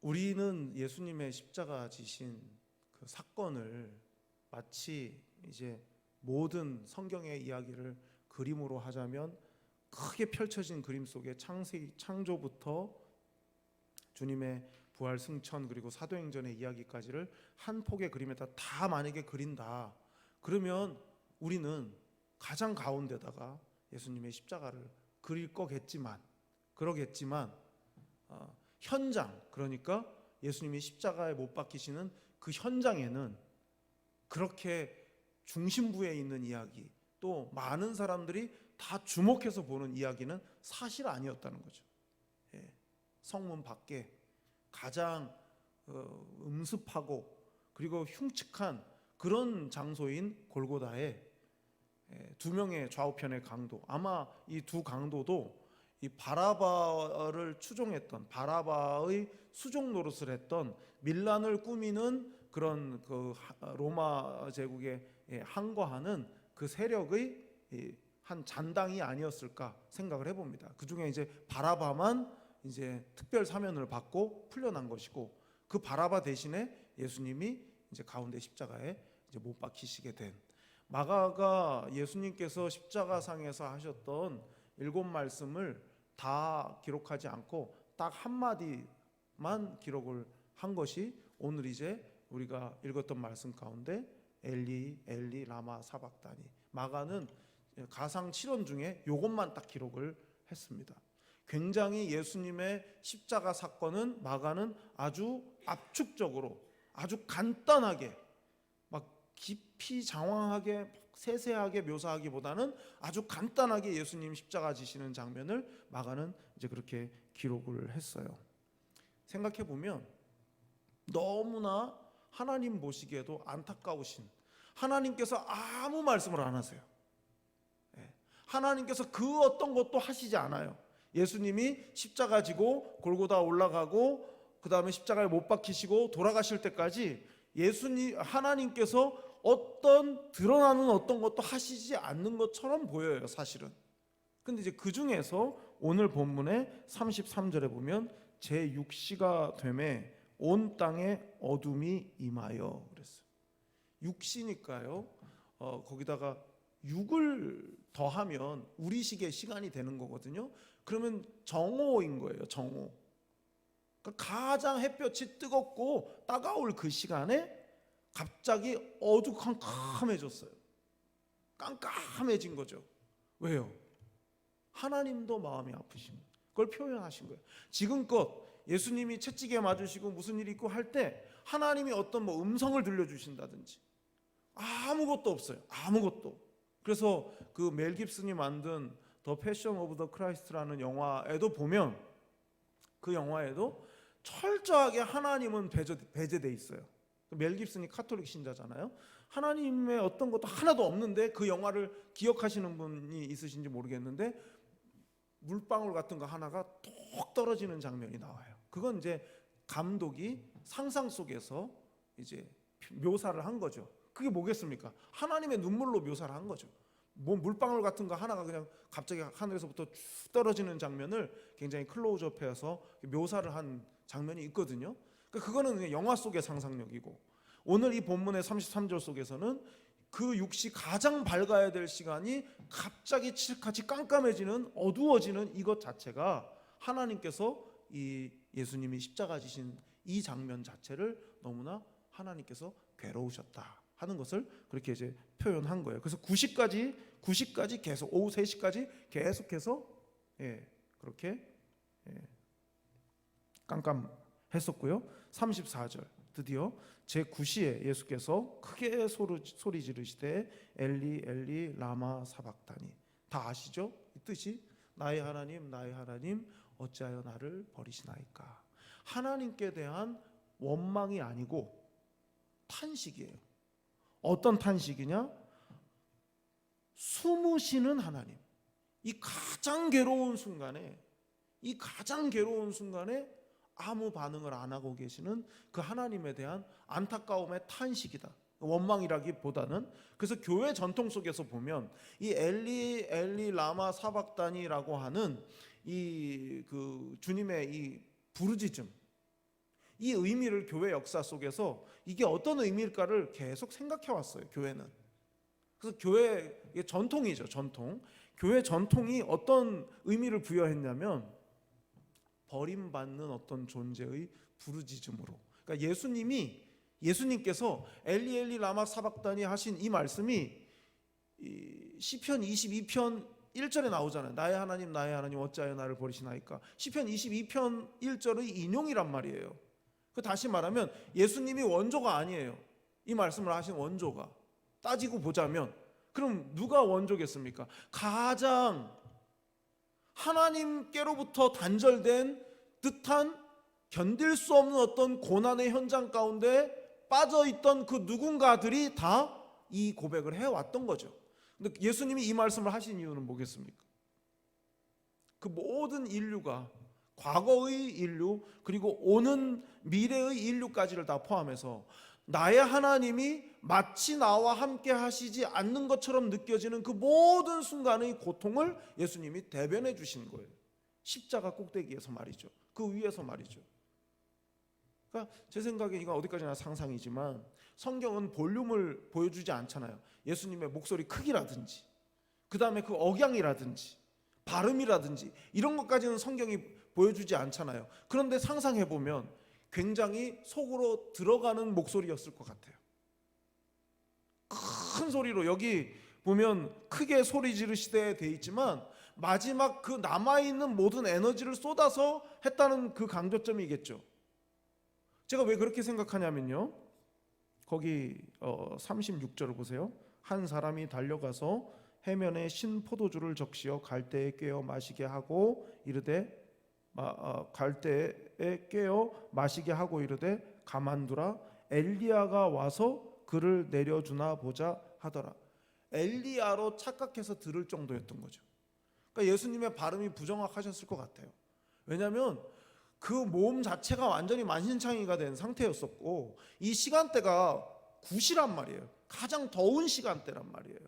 우리는 예수님의 십자가 지신 그 사건을 마치 이제 모든 성경의 이야기를 그림으로 하자면 크게 펼쳐진 그림 속에 창세기 창조부터 주님의 부활 승천 그리고 사도행전의 이야기까지를 한 폭의 그림에다 다 만약에 그린다. 그러면 우리는 가장 가운데다가 예수님의 십자가를 그릴 거겠지만 그러겠지만 어, 현장 그러니까 예수님이 십자가에 못 박히시는 그 현장에는 그렇게 중심부에 있는 이야기 또 많은 사람들이 다 주목해서 보는 이야기는 사실 아니었다는 거죠. 예. 성문 밖에 가장 어, 음습하고 그리고 흉측한 그런 장소인 골고다에 예, 두 명의 좌우편의 강도 아마 이 두 강도도 이 바라바를 추종했던 바라바의 수종 노릇을 했던 밀란을 꾸미는 그런 그 하- 로마 제국에 예, 항거하는 그 세력의 이한 잔당이 아니었을까 생각을 해봅니다. 그 중에 이제 바라바만 이제 특별 사면을 받고 풀려난 것이고 그 바라바 대신에 예수님이 이제 가운데 십자가에 이제 못 박히시게 된 마가가 예수님께서 십자가상에서 하셨던 일곱 말씀을 다 기록하지 않고 딱 한 마디만 기록을 한 것이 오늘 이제 우리가 읽었던 말씀 가운데 엘리 엘리 라마 사박다니 마가는 가상 7원 중에 요것만 딱 기록을 했습니다. 굉장히 예수님의 십자가 사건은 마가는 아주 압축적으로 아주 간단하게 막 깊이 장황하게 세세하게 묘사하기보다는 아주 간단하게 예수님 십자가 지시는 장면을 마가는 이제 그렇게 기록을 했어요. 생각해 보면 너무나 하나님 보시기에도 안타까우신 하나님께서 아무 말씀을 안 하세요. 예. 하나님께서 그 어떤 것도 하시지 않아요. 예수님이 십자가 지고 골고다 올라가고 그 다음에 십자가에 못 박히시고 돌아가실 때까지 예수님 하나님께서 어떤 드러나는 어떤 것도 하시지 않는 것처럼 보여요, 사실은. 근데 이제 그 중에서 오늘 본문의 33절에 보면 제 6시가 되매 온 땅에 어둠이 임하여 그랬어요. 육시니까요. 어, 거기다가 6을 더하면 우리식의 시간이 되는 거거든요. 그러면 정오인 거예요. 정오. 그러니까 가장 햇볕이 뜨겁고 따가울 그 시간에 갑자기 어두컴컴해졌어요. 깜깜해진 거죠. 왜요? 하나님도 마음이 아프신. 그걸 표현하신 거예요. 지금껏 예수님이 채찍에 맞으시고 무슨 일이 있고 할 때 하나님이 어떤 뭐 음성을 들려주신다든지 아무것도 없어요. 아무것도. 그래서 그 멜 깁슨이 만든 더 패션 오브 더 크라이스트라는 영화에도 보면 그 영화에도 철저하게 하나님은 배제, 배제돼 있어요. 멜 깁슨이 카톨릭 신자잖아요. 하나님의 어떤 것도 하나도 없는데 그 영화를 기억하시는 분이 있으신지 모르겠는데 물방울 같은 거 하나가 톡 떨어지는 장면이 나와요. 그건 이제 감독이 상상 속에서 이제 묘사를 한 거죠. 그게 뭐겠습니까? 하나님의 눈물로 묘사를 한 거죠. 뭐 물방울 같은 거 하나가 그냥 갑자기 하늘에서부터 쭉 떨어지는 장면을 굉장히 클로즈업해서 묘사를 한 장면이 있거든요. 그러니까 그거는 영화 속의 상상력이고 오늘 이 본문의 33절 속에서는 그 육시 가장 밝아야 될 시간이 갑자기 칠같이 깜깜해지는 어두워지는 이것 자체가 하나님께서 이 예수님이 십자가 지신 이 장면 자체를 너무나 하나님께서 괴로우셨다 하는 것을 그렇게 이제 표현한 거예요. 그래서 9시까지 9시까지 계속 오후 3시까지 계속해서 예, 그렇게 예, 깜깜 했었고요. 34절 드디어 제 9시에 예수께서 크게 소리, 지르시되 엘리 엘리 라마 사박다니 다 아시죠? 이 뜻이 나의 하나님 나의 하나님 어찌하여 나를 버리시나이까 하나님께 대한 원망이 아니고 탄식이에요. 어떤 탄식이냐? 숨으시는 하나님. 이 가장 괴로운 순간에 이 가장 괴로운 순간에 아무 반응을 안 하고 계시는 그 하나님에 대한 안타까움의 탄식이다. 원망이라기보다는 그래서 교회 전통 속에서 보면 이 엘리 엘리 라마 사박단이라고 하는 이 그 주님의 이 부르짖음 이 의미를 교회 역사 속에서 이게 어떤 의미일까를 계속 생각해 왔어요. 교회는. 그래서 교회의 전통이죠, 전통. 교회 전통이 어떤 의미를 부여했냐면 버림받는 어떤 존재의 부르짖음으로. 그러니까 예수님이 예수님께서 엘리 엘리 라마 사박단이 하신 이 말씀이 이 시편 22편 1절에 나오잖아요. 나의 하나님 나의 하나님 어찌하여 나를 버리시나이까. 시편 22편 1절의 인용이란 말이에요. 그 다시 말하면 예수님이 원조가 아니에요. 이 말씀을 하신 원조가 따지고 보자면 그럼 누가 원조겠습니까? 가장 하나님께로부터 단절된 듯한 견딜 수 없는 어떤 고난의 현장 가운데 빠져 있던 그 누군가들이 다 이 고백을 해 왔던 거죠. 근데 예수님이 이 말씀을 하신 이유는 뭐겠습니까? 그 모든 인류가 과거의 인류 그리고 오는 미래의 인류까지를 다 포함해서 나의 하나님이 마치 나와 함께 하시지 않는 것처럼 느껴지는 그 모든 순간의 고통을 예수님이 대변해 주신 거예요. 십자가 꼭대기에서 말이죠. 그 위에서 말이죠. 그러니까 제 생각에 이건 어디까지나 상상이지만 성경은 볼륨을 보여주지 않잖아요. 예수님의 목소리 크기라든지 그 다음에 그 억양이라든지 발음이라든지 이런 것까지는 성경이 보여주지 않잖아요. 그런데 상상해 보면 굉장히 속으로 들어가는 목소리였을 것 같아요. 큰 소리로 여기 보면 크게 소리 지르시되 돼 있지만 마지막 그 남아 있는 모든 에너지를 쏟아서 했다는 그 강조점이겠죠. 제가 왜 그렇게 생각하냐면요. 거기 어 36절을 보세요. 한 사람이 달려가서 해면에 신 포도주를 적시어 갈대에 꿰어 마시게 하고 이르되 갈대에 꿰어 마시게 하고 이르되 가만두라 엘리야가 와서 그를 내려주나 보자 하더라. 엘리야로 착각해서 들을 정도였던 거죠. 그러니까 예수님의 발음이 부정확하셨을 것 같아요. 왜냐하면 그 몸 자체가 완전히 만신창이가 된 상태였었고 이 시간대가 굿이란 말이에요. 가장 더운 시간대란 말이에요.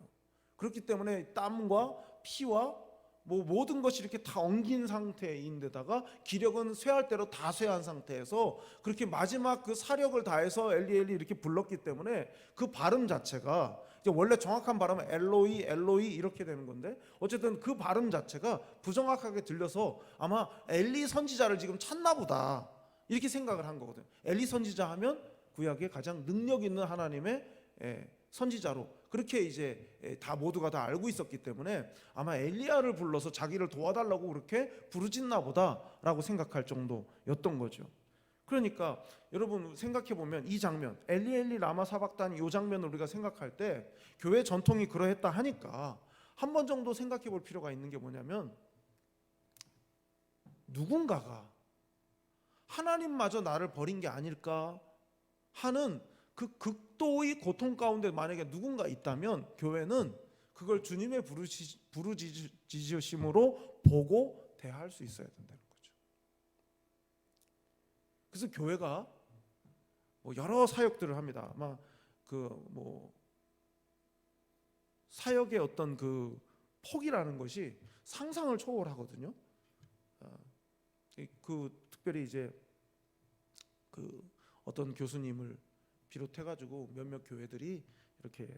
그렇기 때문에 땀과 피와 뭐 모든 것이 이렇게 다 엉긴 상태인데다가 기력은 쇠할 대로 다 쇠한 상태에서 그렇게 마지막 그 사력을 다해서 엘리 엘리 이렇게 불렀기 때문에 그 발음 자체가 이제 원래 정확한 발음은 엘로이 엘로이 이렇게 되는 건데 어쨌든 그 발음 자체가 부정확하게 들려서 아마 엘리 선지자를 지금 찾나 보다 이렇게 생각을 한 거거든요. 엘리 선지자 하면 구약에 가장 능력 있는 하나님의 예, 선지자로 그렇게 이제 예, 다 모두가 다 알고 있었기 때문에 아마 엘리야를 불러서 자기를 도와달라고 그렇게 부르짖나 보다라고 생각할 정도였던 거죠. 그러니까 여러분 생각해 보면 이 장면 엘리 엘리 라마 사박단 이 장면을 우리가 생각할 때 교회 전통이 그러했다 하니까 한 번 정도 생각해 볼 필요가 있는 게 뭐냐면 누군가가 하나님마저 나를 버린 게 아닐까 하는 그 극도의 고통 가운데 만약에 누군가 있다면 교회는 그걸 주님의 부르시, 부르짖으심으로 보고 대할 수 있어야 된다는 거죠. 그래서 교회가 뭐 여러 사역들을 합니다. 아마 그뭐 사역의 어떤 그 폭이라는 것이 상상을 초월하거든요. 아, 그 특별히 이제 그 어떤 교수님을 비롯해가지고 몇몇 교회들이 이렇게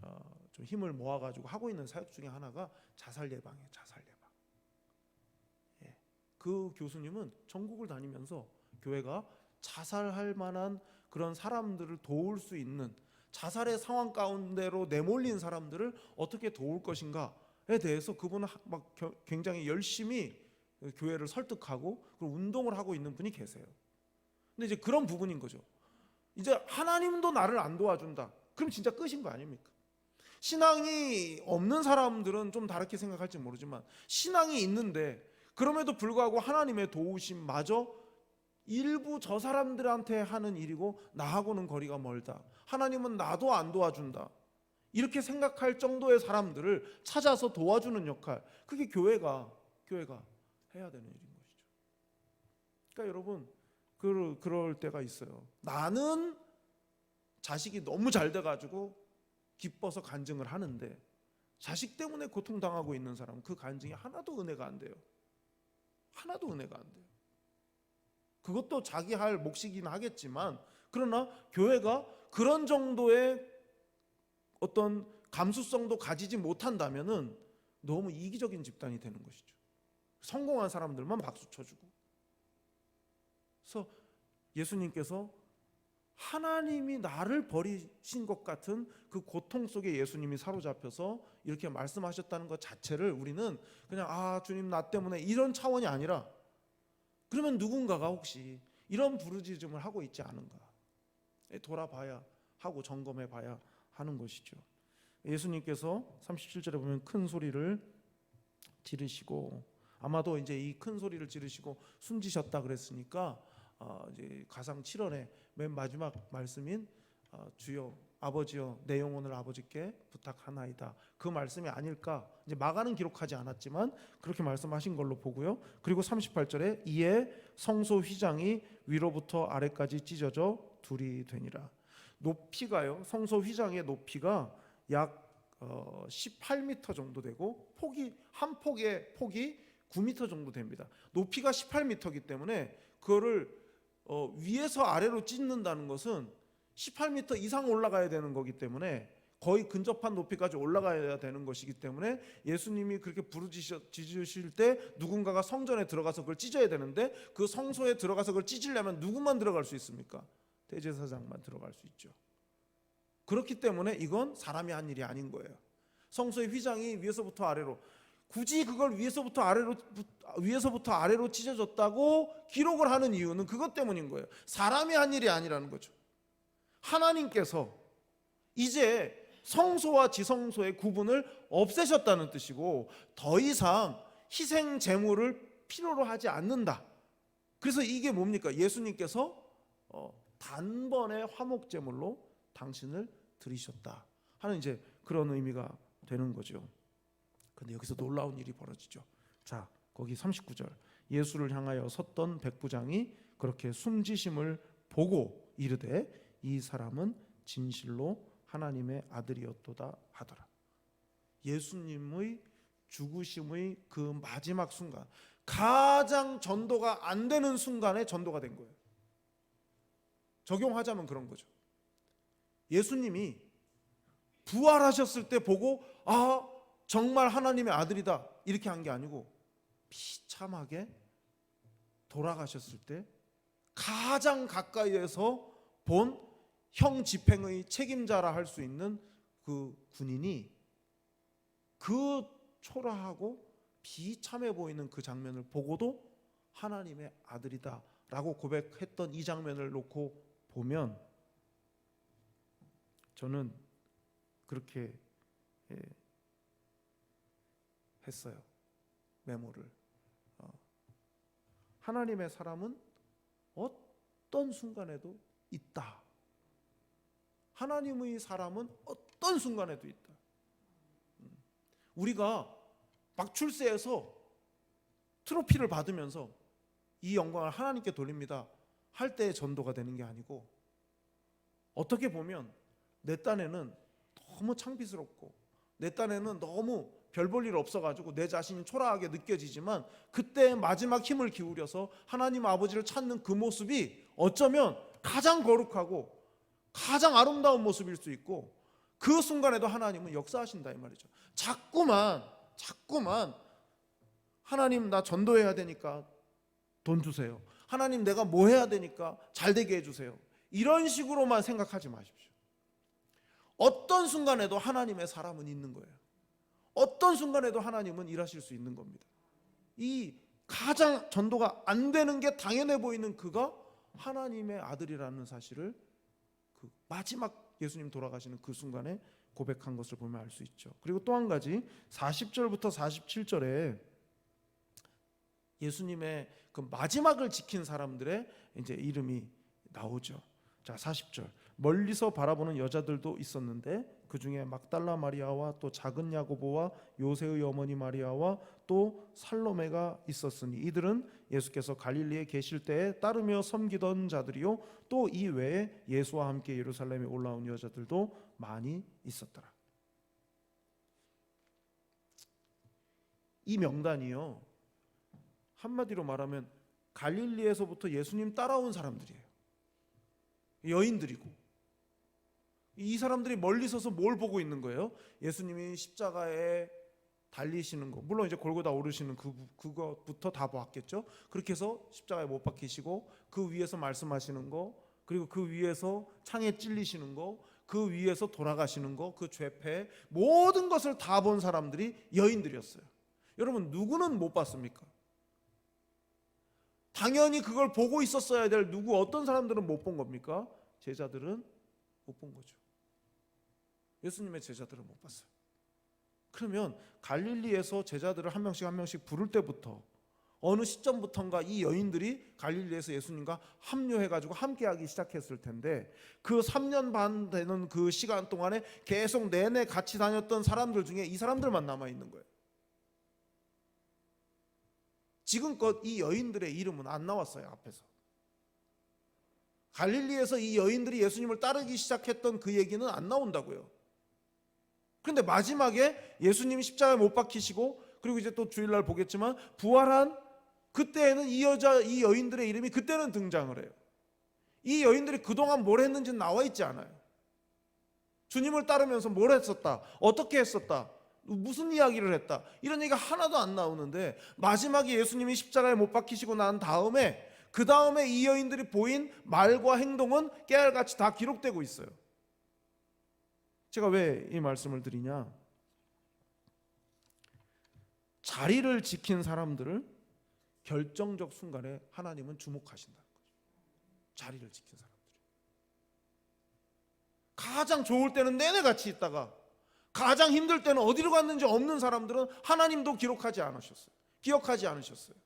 어, 좀 힘을 모아가지고 하고 있는 사역 중에 하나가 자살 예방이에요. 자살 예방. 예. 그 교수님은 전국을 다니면서 교회가 자살할 만한 그런 사람들을 도울 수 있는 자살의 상황 가운데로 내몰린 사람들을 어떻게 도울 것인가에 대해서 그분은 막 굉장히 열심히 교회를 설득하고 운동을 하고 있는 분이 계세요. 근데 이제 그런 부분인 거죠. 이제 하나님도 나를 안 도와준다. 그럼 진짜 끝인 거 아닙니까? 신앙이 없는 사람들은 좀 다르게 생각할지 모르지만 신앙이 있는데 그럼에도 불구하고 하나님의 도우심마저 일부 저 사람들한테 하는 일이고 나하고는 거리가 멀다. 하나님은 나도 안 도와준다. 이렇게 생각할 정도의 사람들을 찾아서 도와주는 역할. 그게 교회가 교회가 해야 되는 일인 것이죠. 그러니까 여러분 그 그럴 때가 있어요. 나는 자식이 너무 잘 돼 가지고 기뻐서 간증을 하는데 자식 때문에 고통 당하고 있는 사람 그 간증이 하나도 은혜가 안 돼요. 하나도 은혜가 안 돼요. 그것도 자기 할 몫이긴 하겠지만 그러나 교회가 그런 정도의 어떤 감수성도 가지지 못한다면은 너무 이기적인 집단이 되는 것이죠. 성공한 사람들만 박수 쳐주고. 그래서 예수님께서 하나님이 나를 버리신 것 같은 그 고통 속에 예수님이 사로잡혀서 이렇게 말씀하셨다는 것 자체를 우리는 그냥 아 주님 나 때문에 이런 차원이 아니라 그러면 누군가가 혹시 이런 부르짖음을 하고 있지 않은가 돌아봐야 하고 점검해 봐야 하는 것이죠. 예수님께서 37절에 보면 큰 소리를 지르시고 아마도 이제 이 큰 소리를 지르시고 숨지셨다 그랬으니까 어, 이제 가상 7원의 맨 마지막 말씀인 어, 주여 아버지여 내 영혼을 아버지께 부탁하나이다. 그 말씀이 아닐까? 이제 마가는 기록하지 않았지만 그렇게 말씀하신 걸로 보고요. 그리고 38절에 이에 성소 휘장이 위로부터 아래까지 찢어져 둘이 되니라. 높이가요. 성소 휘장의 높이가 약 어, 18m 정도 되고 폭이 한 폭의 폭이 9m 정도 됩니다. 높이가 18m이기 때문에 그거를 어, 위에서 아래로 찢는다는 것은 18m 이상 올라가야 되는 거기 때문에 거의 근접한 높이까지 올라가야 되는 것이기 때문에 예수님이 그렇게 부르짖으실 때 누군가가 성전에 들어가서 그걸 찢어야 되는데 그 성소에 들어가서 그걸 찢으려면 누구만 들어갈 수 있습니까? 대제사장만 들어갈 수 있죠. 그렇기 때문에 이건 사람이 한 일이 아닌 거예요. 성소의 휘장이 위에서부터 아래로 굳이 그걸 위에서부터 아래로 위에서부터 아래로 찢어졌다고 기록을 하는 이유는 그것 때문인 거예요. 사람이 한 일이 아니라는 거죠. 하나님께서 이제 성소와 지성소의 구분을 없애셨다는 뜻이고 더 이상 희생 제물을 필요로 하지 않는다. 그래서 이게 뭡니까? 예수님께서 어, 단번에 화목 제물로 당신을 드리셨다 하는 이제 그런 의미가 되는 거죠. 근데 여기서 놀라운 일이 벌어지죠. 자, 거기 39절. 예수를 향하여 섰던 백부장이 그렇게 숨지심을 보고 이르되 이 사람은 진실로 하나님의 아들이었도다 하더라. 예수님의 죽으심의 그 마지막 순간, 가장 전도가 안 되는 순간에 전도가 된 거예요. 적용하자면 그런 거죠. 예수님이 부활하셨을 때 보고 아 정말 하나님의 아들이다. 이렇게 한 게 아니고 비참하게 돌아가셨을 때 가장 가까이에서 본 형 집행의 책임자라 할 수 있는 그 군인이 그 초라하고 비참해 보이는 그 장면을 보고도 하나님의 아들이다라고 고백했던 이 장면을 놓고 보면 저는 그렇게 예, 했어요. 메모를. 어. 하나님의 사람은 어떤 순간에도 있다. 하나님의 사람은 어떤 순간에도 있다. 음. 우리가 막 출세해서 트로피를 받으면서 이 영광을 하나님께 돌립니다. 할때 전도가 되는 게 아니고 어떻게 보면 내 딴에는 너무 창피스럽고 내 딴에는 너무 별 볼 일 없어가지고 내 자신이 초라하게 느껴지지만 그때 마지막 힘을 기울여서 하나님 아버지를 찾는 그 모습이 어쩌면 가장 거룩하고 가장 아름다운 모습일 수 있고 그 순간에도 하나님은 역사하신다 이 말이죠. 자꾸만 자꾸만 하나님 나 전도해야 되니까 돈 주세요. 하나님 내가 뭐 해야 되니까 잘 되게 해 주세요. 이런 식으로만 생각하지 마십시오. 어떤 순간에도 하나님의 사람은 있는 거예요. 어떤 순간에도 하나님은 일하실 수 있는 겁니다. 이 가장 전도가 안 되는 게 당연해 보이는 그가 하나님의 아들이라는 사실을 그 마지막 예수님 돌아가시는 그 순간에 고백한 것을 보면 알 수 있죠. 그리고 또 한 가지 40절부터 47절에 예수님의 그 마지막을 지킨 사람들의 이제 이름이 나오죠. 자, 40절. 멀리서 바라보는 여자들도 있었는데 그 중에 막달라 마리아와 또 작은 야고보와 요세의 어머니 마리아와 또 살로메가 있었으니 이들은 예수께서 갈릴리에 계실 때에 따르며 섬기던 자들이요 또 이 외에 예수와 함께 예루살렘에 올라온 여자들도 많이 있었더라. 이 명단이요 한마디로 말하면 갈릴리에서부터 예수님 따라온 사람들이에요. 여인들이고 이 사람들이 멀리 서서 뭘 보고 있는 거예요? 예수님이 십자가에 달리시는 거. 물론 이제 골고다 오르시는 그 그것부터 다 봤겠죠. 그렇게 해서 십자가에 못 박히시고 그 위에서 말씀하시는 거, 그리고 그 위에서 창에 찔리시는 거, 그 위에서 돌아가시는 거, 그 죄패 모든 것을 다 본 사람들이 여인들이었어요. 여러분 누구는 못 봤습니까? 당연히 그걸 보고 있었어야 될 누구 어떤 사람들은 못 본 겁니까? 제자들은 못 본 거죠. 예수님의 제자들은 못 봤어요. 그러면 갈릴리에서 제자들을 한 명씩 한 명씩 부를 때부터 어느 시점부터인가 이 여인들이 갈릴리에서 예수님과 합류해 가지고 함께 하기 시작했을 텐데 그 3년 반 되는 그 시간 동안에 계속 내내 같이 다녔던 사람들 중에 이 사람들만 남아 있는 거예요. 지금껏 이 여인들의 이름은 안 나왔어요 앞에서. 갈릴리에서 이 여인들이 예수님을 따르기 시작했던 그 얘기는 안 나온다고요. 그런데 마지막에 예수님이 십자가에 못 박히시고 그리고 이제 또 주일날 보겠지만 부활한 그때에는 이 여자 이 여인들의 이름이 그때는 등장을 해요. 이 여인들이 그동안 뭘 했는지는 나와 있지 않아요. 주님을 따르면서 뭘 했었다. 어떻게 했었다. 무슨 이야기를 했다. 이런 얘기가 하나도 안 나오는데 마지막에 예수님이 십자가에 못 박히시고 난 다음에 그 다음에 이 여인들이 보인 말과 행동은 깨알같이 다 기록되고 있어요. 제가 왜 이 말씀을 드리냐? 자리를 지킨 사람들을 결정적 순간에 하나님은 주목하신다는 거죠. 자리를 지킨 사람들이. 가장 좋을 때는 내내 같이 있다가 가장 힘들 때는 어디로 갔는지 없는 사람들은 하나님도 기록하지 않으셨어요. 기억하지 않으셨어요.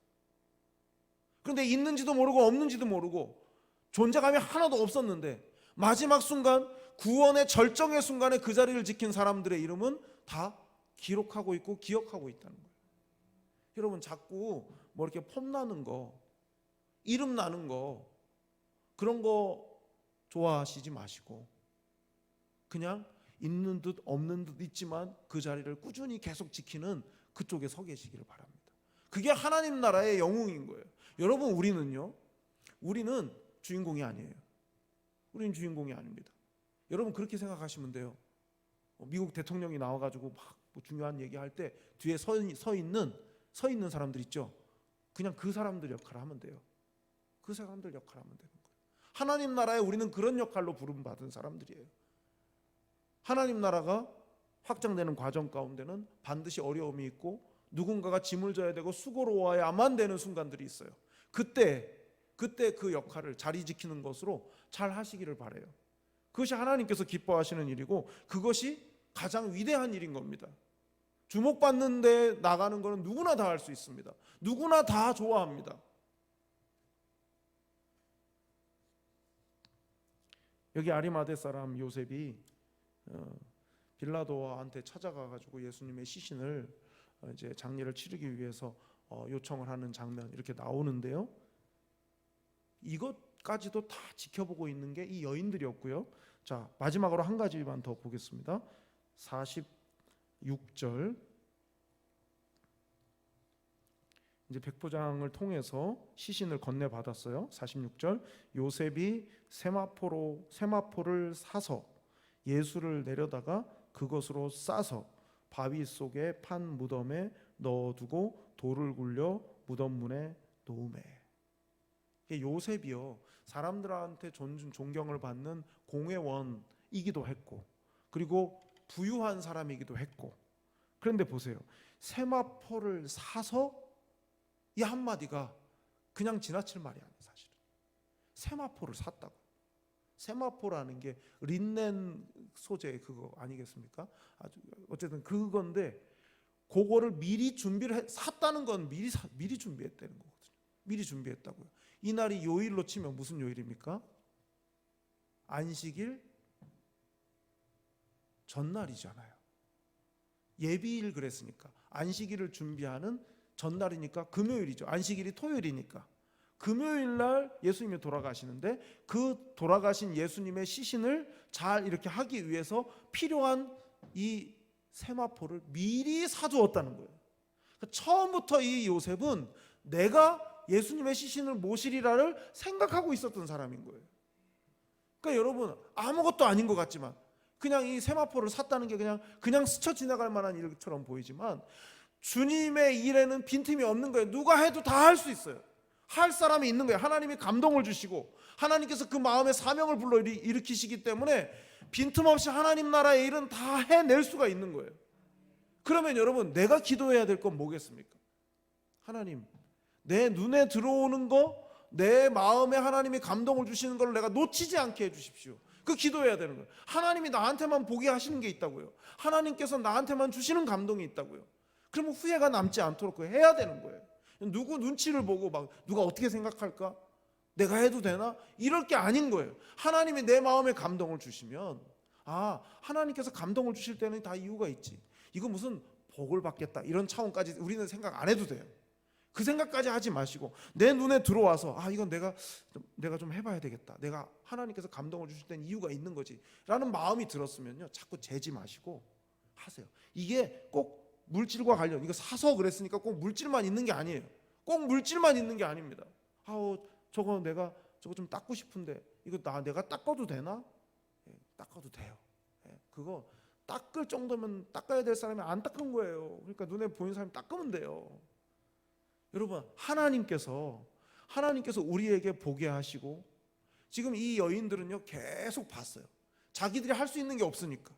그런데 있는지도 모르고 없는지도 모르고 존재감이 하나도 없었는데 마지막 순간 구원의 절정의 순간에 그 자리를 지킨 사람들의 이름은 다 기록하고 있고 기억하고 있다는 거예요. 여러분 자꾸 뭐 이렇게 폼나는 거, 이름 나는 거 그런 거 좋아하시지 마시고 그냥 있는 듯 없는 듯 있지만 그 자리를 꾸준히 계속 지키는 그쪽에 서 계시기를 바랍니다. 그게 하나님 나라의 영웅인 거예요. 여러분 우리는요. 우리는 주인공이 아니에요. 우리는 주인공이 아닙니다. 여러분 그렇게 생각하시면 돼요. 어, 미국 대통령이 나와가지고 막 뭐 중요한 얘기할 때 뒤에 서, 서 있는 서 있는 사람들 있죠. 그냥 그 사람들 역할을 하면 돼요. 그 사람들 역할을 하면 되는 거예요. 하나님 나라에 우리는 그런 역할로 부름 받은 사람들이에요. 하나님 나라가 확장되는 과정 가운데는 반드시 어려움이 있고 누군가가 짐을 져야 되고 수고로워야만 되는 순간들이 있어요. 그때 그때 그 역할을 자리 지키는 것으로 잘 하시기를 바래요. 그것이 하나님께서 기뻐하시는 일이고 그것이 가장 위대한 일인 겁니다. 주목받는데 나가는 것은 누구나 다 할 수 있습니다. 누구나 다 좋아합니다. 여기 아리마대 사람 요셉이 어, 빌라도한테 찾아가 가지고 예수님의 시신을 어, 이제 장례를 치르기 위해서 어, 요청을 하는 장면 이렇게 나오는데요. 이것 까지도 다 지켜보고 있는 게 이 여인들이었고요. 자 마지막으로 한 가지만 더 보겠습니다. 46절 이제 백부장을 통해서 시신을 건네 받았어요. 46절 요셉이 세마포로 세마포를 사서 예수를 내려다가 그것으로 싸서 바위 속에 판 무덤에 넣어두고 돌을 굴려 무덤 문에 놓음에 요셉이요 사람들한테 존중 존경을 받는 공회원이기도 했고 그리고 부유한 사람이기도 했고 그런데 보세요 세마포를 사서 이 한마디가 그냥 지나칠 말이 아니에요 사실은 세마포를 샀다고 세마포라는 게 린넨 소재 그거 아니겠습니까? 아주 어쨌든 그건데 그거를 미리 준비를 해, 샀다는 건 미리 사, 미리 준비했다는 거거든요. 미리 준비했다고요. 이 날이 요일로 치면 무슨 요일입니까? 안식일 전날이잖아요. 예비일 그랬으니까 안식일을 준비하는 전날이니까 금요일이죠. 안식일이 토요일이니까. 금요일 날 예수님이 돌아가시는데 그 돌아가신 예수님의 시신을 잘 이렇게 하기 위해서 필요한 이 세마포를 미리 사두었다는 거예요. 그러니까 처음부터 이 요셉은 내가 예수님의 시신을 모시리라를 생각하고 있었던 사람인 거예요. 그러니까 여러분 아무것도 아닌 것 같지만 그냥 이 세마포를 샀다는 게 그냥 그냥 스쳐 지나갈 만한 일처럼 보이지만 주님의 일에는 빈틈이 없는 거예요. 누가 해도 다 할 수 있어요. 할 사람이 있는 거예요. 하나님이 감동을 주시고 하나님께서 그 마음에 사명을 불러 일- 일으키시기 때문에 빈틈없이 하나님 나라의 일은 다 해낼 수가 있는 거예요. 그러면 여러분 내가 기도해야 될 건 뭐겠습니까? 하나님 내 눈에 들어오는 거 내 마음에 하나님이 감동을 주시는 걸 내가 놓치지 않게 해 주십시오. 그 기도해야 되는 거예요. 하나님이 나한테만 보게 하시는 게 있다고요. 하나님께서 나한테만 주시는 감동이 있다고요. 그러면 후회가 남지 않도록 그 해야 되는 거예요. 누구 눈치를 보고 막 누가 어떻게 생각할까? 내가 해도 되나? 이럴 게 아닌 거예요. 하나님이 내 마음에 감동을 주시면 아 하나님께서 감동을 주실 때는 다 이유가 있지. 이거 무슨 복을 받겠다 이런 차원까지 우리는 생각 안 해도 돼요. 그 생각까지 하지 마시고 내 눈에 들어와서 아 이건 내가 좀, 내가 좀 해봐야 되겠다. 내가 하나님께서 감동을 주실 때는 이유가 있는 거지라는 마음이 들었으면요 자꾸 재지 마시고 하세요. 이게 꼭 물질과 관련 이거 사서 그랬으니까 꼭 물질만 있는 게 아니에요. 꼭 물질만 있는 게 아닙니다. 아우 저거 내가 저거 좀 닦고 싶은데 이거 나 내가 닦아도 되나? 예, 닦아도 돼요. 예, 그거 닦을 정도면 닦아야 될 사람이 안 닦은 거예요. 그러니까 눈에 보이는 사람이 닦으면 돼요. 여러분 하나님께서 하나님께서 우리에게 보게 하시고 지금 이 여인들은요 계속 봤어요. 자기들이 할 수 있는 게 없으니까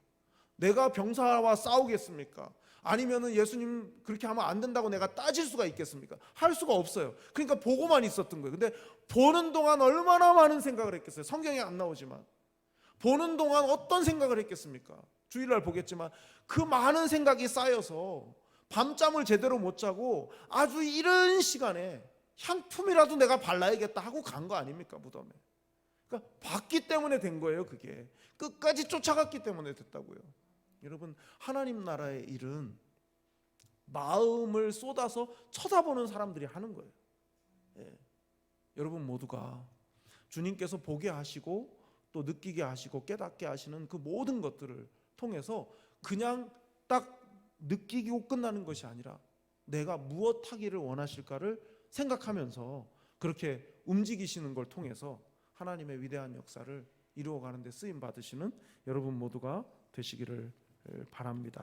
내가 병사와 싸우겠습니까? 아니면은 예수님 그렇게 하면 안 된다고 내가 따질 수가 있겠습니까? 할 수가 없어요. 그러니까 보고만 있었던 거예요. 근데 보는 동안 얼마나 많은 생각을 했겠어요. 성경에 안 나오지만 보는 동안 어떤 생각을 했겠습니까? 주일날 보겠지만 그 많은 생각이 쌓여서 밤잠을 제대로 못 자고 아주 이른 시간에 향품이라도 내가 발라야겠다 하고 간 거 아닙니까 무덤에? 그러니까 봤기 때문에 된 거예요 그게 끝까지 쫓아갔기 때문에 됐다고요. 여러분 하나님 나라의 일은 마음을 쏟아서 쳐다보는 사람들이 하는 거예요. 예. 여러분 모두가 주님께서 보게 하시고 또 느끼게 하시고 깨닫게 하시는 그 모든 것들을 통해서 그냥 딱 느끼고 끝나는 것이 아니라 내가 무엇 하기를 원하실까를 생각하면서 그렇게 움직이시는 걸 통해서 하나님의 위대한 역사를 이루어가는 데 쓰임 받으시는 여러분 모두가 되시기를 바랍니다.